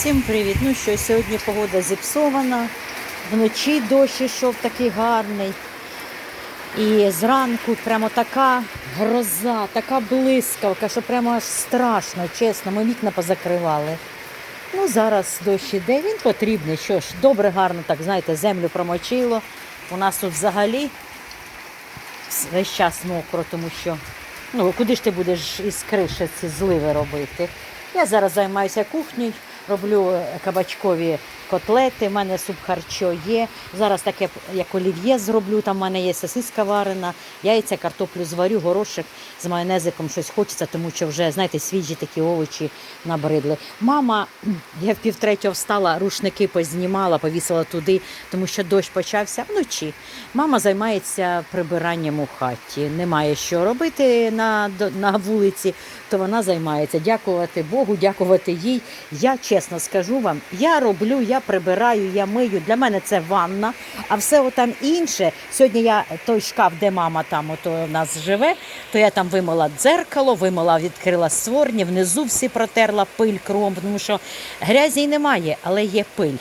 Всім привіт! Ну що, сьогодні погода зіпсована, вночі дощ ішов такий гарний. І зранку прямо така гроза, така блискавка, що прямо аж страшно, чесно, ми вікна позакривали. Ну, зараз дощ іде, він потрібний. Що ж, добре, гарно, так, знаєте, землю промочило. У нас тут взагалі весь час мокро, тому що ну, куди ж ти будеш із криші ці зливи робити? Я зараз займаюся кухнею, роблю кабачкові котлети, в мене суп харчо є. Зараз таке, як олів'є зроблю, там в мене є сосиска варена, яйця, картоплю зварю, горошек з майонезиком щось хочеться, тому що вже, знаєте, свіжі такі овочі набридли. Мама, я в півтретього встала, рушники познімала, повісила туди, тому що дощ почався вночі. Мама займається прибиранням у хаті. Немає що робити на, на вулиці, то вона займається. Дякувати Богу, дякувати їй. Я чесно скажу вам, я роблю, я прибираю, я мию. Для мене це ванна, а все отам інше. Сьогодні я той шкаф, де мама там ото у нас живе, то я там вимила дзеркало, вимила, відкрила створні, внизу всі протерла пиль кром, тому що грязі й немає, але є пиль.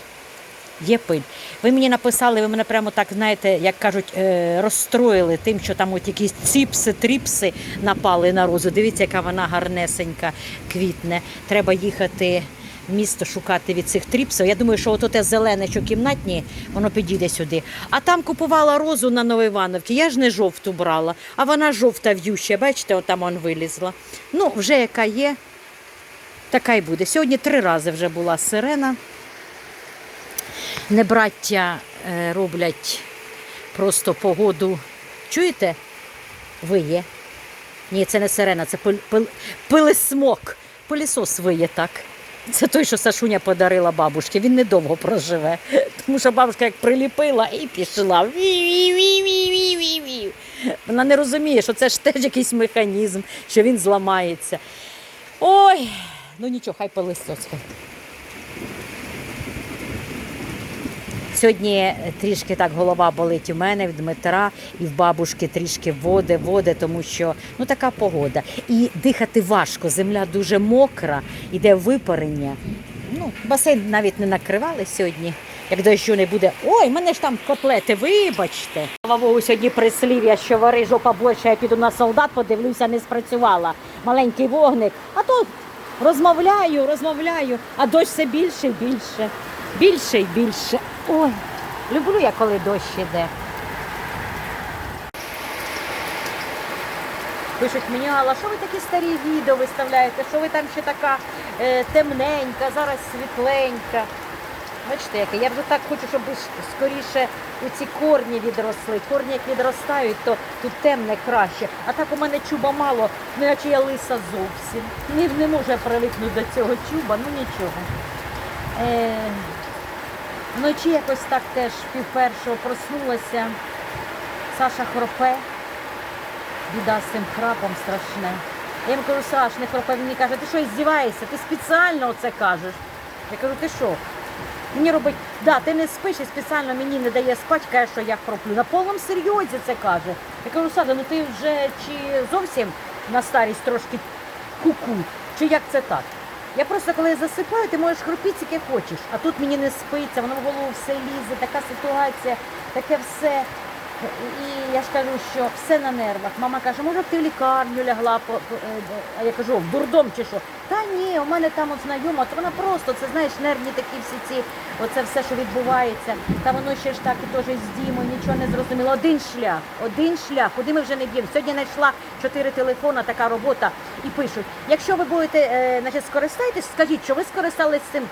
Є пиль. Ви мені написали, ви мене прямо так, знаєте, як кажуть, е, розстроїли тим, що там от якісь ціпси, тріпси напали на розу. Дивіться, яка вона гарнесенька, квітне. Треба їхати в місто шукати від цих тріпсів. Я думаю, що от те зелене, що кімнатні, воно підійде сюди. А там купувала розу на Новоівановці. Я ж не жовту брала, а вона жовта в'юща. Бачите, отам он вилізла. Ну, вже яка є, така й буде. Сьогодні три рази вже була сирена. Не браття е, роблять просто погоду. Чуєте? Виє. Ні, це не сирена, це пил, пил, пилисмок. Пилісос виє так. Це той, що Сашуня подарила бабушці. Він недовго проживе. Тому що бабушка як приліпила і пішла. Вона не розуміє, що це ж теж якийсь механізм, що він зламається. Ой, ну нічого, хай пилисос. Сьогодні трішки так голова болить у мене, в Дмитра, і в бабушки трішки води, води, тому що ну така погода. І дихати важко, земля дуже мокра, іде випарення. Ну, басейн навіть не накривали сьогодні. Як дощу не буде. Ой, мене ж там котлети, вибачте. Слава Богу, сьогодні прислів'я, що вари жопа більше, я піду на солдат, подивлюся, не спрацювала. Маленький вогник. А то розмовляю, розмовляю, а дощ все більше і більше. Більше і більше. Ой, люблю я, коли дощ іде. Пишуть мені, Алла, що ви такі старі відео виставляєте, що ви там ще така е, темненька, зараз світленька. Бачите, яке? Я вже так хочу, щоб скоріше ці корні відросли. Корні як відростають, то тут темне краще. А так у мене чуба мало, ну наче я лиса зовсім. Не, не можу я привикнути до цього чуба, ну нічого. Е, вночі якось так теж пів першого проснулася. Саша хропе. Біда з цим храпом страшне. Я йому кажу, Саш, не хропе. Він мені каже, ти що здіваєшся? Ти спеціально оце кажеш. Я кажу, ти що? Мені робить, да, ти не спиш і спеціально мені не дає спати, каже, що я хроплю. На повному серйозі це каже. Я кажу, Саша, ну ти вже чи зовсім на старість трошки куку, чи як це так? Я просто коли засипаю, ти можеш хропіти, яке хочеш. А тут мені не спиться, воно в голову все лізе, така ситуація, таке все. І я ж кажу, що все на нервах. Мама каже, може б ти в лікарню лягла, е, а я кажу, в дурдом чи що? Та ні, у мене там от знайома, то вона просто, це знаєш, нервні такі всі ці, оце все, що відбувається. Та воно ще ж так і теж з Дімою, нічого не зрозуміло. Один шлях, один шлях, куди ми вже не б'ємо. Сьогодні знайшла чотири телефона, така робота, і пишуть, якщо ви будете, е, значить, скористаєтесь, скажіть, що ви скористались цим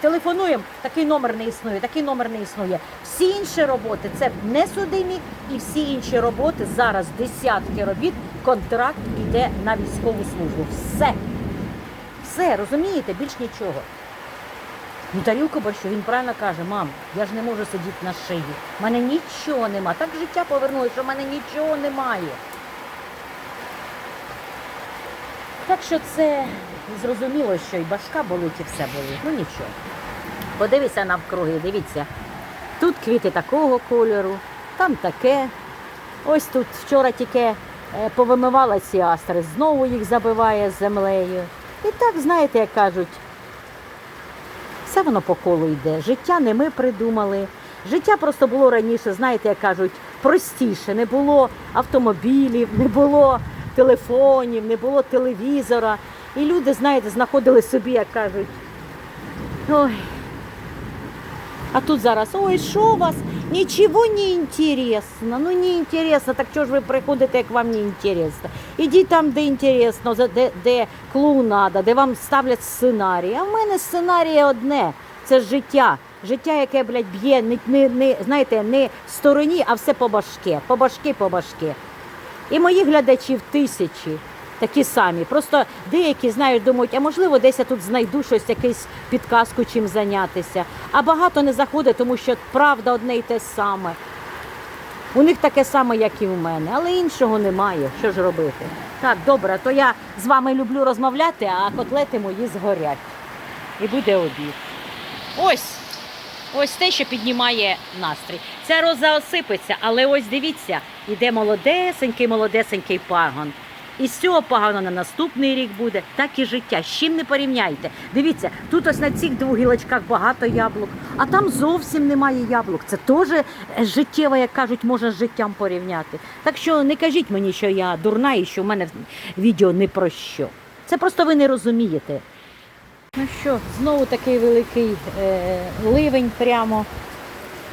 Телефонуємо, такий номер не існує, такий номер не існує. Всі інші роботи це несудимі, і всі інші роботи зараз десятки робіт. Контракт йде на військову службу. Все. Все, розумієте, більш нічого. Ну, тарілку борщу, він правильно каже, мам, я ж не можу сидіти на шиї. У мене нічого нема. Так життя повернулося, що в мене нічого немає. Так що це зрозуміло, що і башка болить, і все болить. Ну нічого. Подивися навкруги, дивіться. Тут квіти такого кольору, там таке. Ось тут вчора тільки е, повимивала ці астри, знову їх забиває землею. І так, знаєте, як кажуть, Оце воно по колу йде. Життя не ми придумали. Життя просто було раніше, знаєте, як кажуть, простіше. Не було автомобілів, не було телефонів, не було телевізора. І люди, знаєте, знаходили собі, як кажуть. Ой. А тут зараз, ой, що у вас? Нічого не інтересно. Ну не інтересно, так чого ж ви приходите, як вам не інтересно? Ідіть там, де інтересно, де, де клоунада, де вам ставлять сценарій. А в мене сценарій одне. Це життя. Життя, яке, блядь, б'є не, не, не, знаєте, не в стороні, а все по башки. По башки, по башки. І мої глядачі тисячі такі самі. Просто деякі знають, думають, а можливо, десь я тут знайду щось, якусь підказку, чим зайнятися. А багато не заходить, тому що правда одне й те саме. У них таке саме, як і в мене, але іншого немає. Що ж робити? Так, добре, то я з вами люблю розмовляти, а котлети мої згорять. І буде обід. Ось. Ось те, що піднімає настрій. Ця роза осипеться, але ось дивіться, іде молодесенький, молодесенький пагон. І з цього пагона на наступний рік буде, так і життя. З чим не порівняйте. Дивіться, тут ось на цих двох гілочках багато яблук, а там зовсім немає яблук. Це теж е, життєво, як кажуть, можна з життям порівняти. Так що не кажіть мені, що я дурна і що в мене відео не про що. Це просто ви не розумієте. Ну що, знову такий великий е, ливень прямо.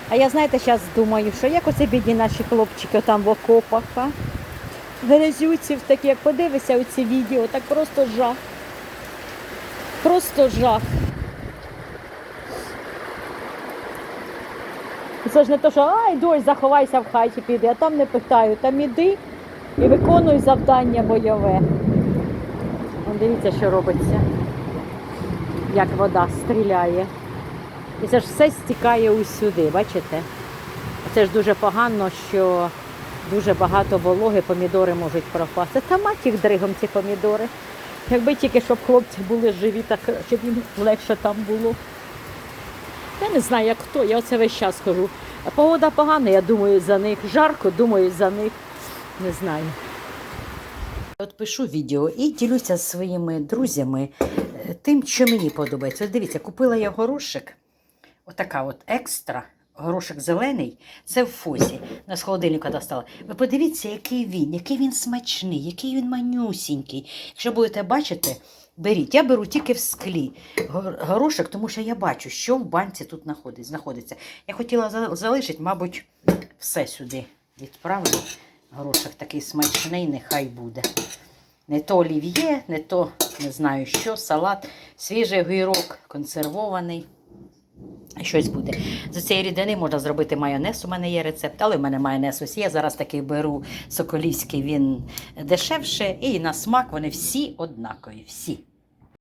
А я знаєте, зараз думаю, що як оце бідні наші хлопчики там в окопах, а? Грязюці в такі, як подивися оці відео, так просто жах. Просто жах. Це ж не то, що ай, дощ, заховайся в хаті піди, а там не питаю, там іди і виконуй завдання бойове. Дивіться, що робиться як вода стріляє. І це ж все стікає усюди, бачите? Це ж дуже погано, що дуже багато вологи, помідори можуть пропасти. Та мать їх дригом ці помідори. Якби тільки щоб хлопці були живі, так щоб їм легше там було. Я не знаю, як хто, я оце весь час кажу. Погода погана, я думаю за них. Жарко, думаю за них. Не знаю. От пишу відео і ділюся зі своїми друзями е, тим, що мені подобається. От дивіться, купила я горошик. Отака от екстра. Горошик зелений, це в фозі. На з холодильника достала. Ви подивіться, який він, який він смачний, який він манюсінький. Якщо будете бачити, беріть. Я беру тільки в склі гор- горошок, тому що я бачу, що в банці тут знаходиться. Я хотіла залишити, мабуть, все сюди відправлю. Горошок такий смачний, нехай буде. Не то олів'є, не то не знаю що, салат, свіжий огірок, консервований. Щось буде. З цієї рідини можна зробити майонез. У мене є рецепт, але в мене майонез ось є. Зараз такий беру соколівський, він дешевше. І на смак вони всі однакові. Всі.